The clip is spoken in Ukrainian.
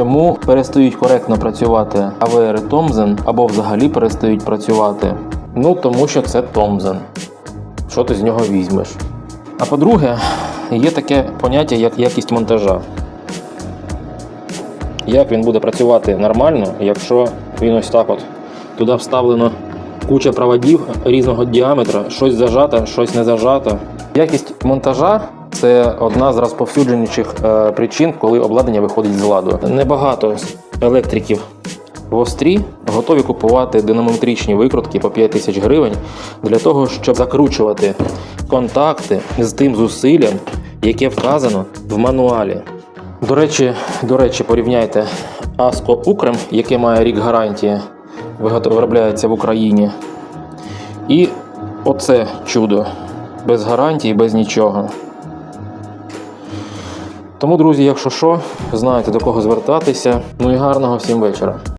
Чому перестають коректно працювати АВР Томзен або взагалі перестають працювати? Ну тому що це Томзен. Що ти з нього візьмеш? А по-друге, є таке поняття, як якість монтажа. Як він буде працювати нормально, якщо він ось так от туди вставлено куча проводів різного діаметра, щось зажато, щось не зажато. Якість монтажа це одна з розповсюдженіших е, причин, коли обладнання виходить з ладу. Небагато електриків в Острі готові купувати динамометричні викрутки по 5 тисяч гривень для того, щоб закручувати контакти з тим зусиллям, яке вказано в мануалі. До речі, до речі, порівняйте Аско Укрем, яке має рік гарантії, виробляється в Україні. І оце чудо. Без гарантії, без нічого. Тому, друзі, якщо що, знаєте до кого звертатися. Ну і гарного всім вечора.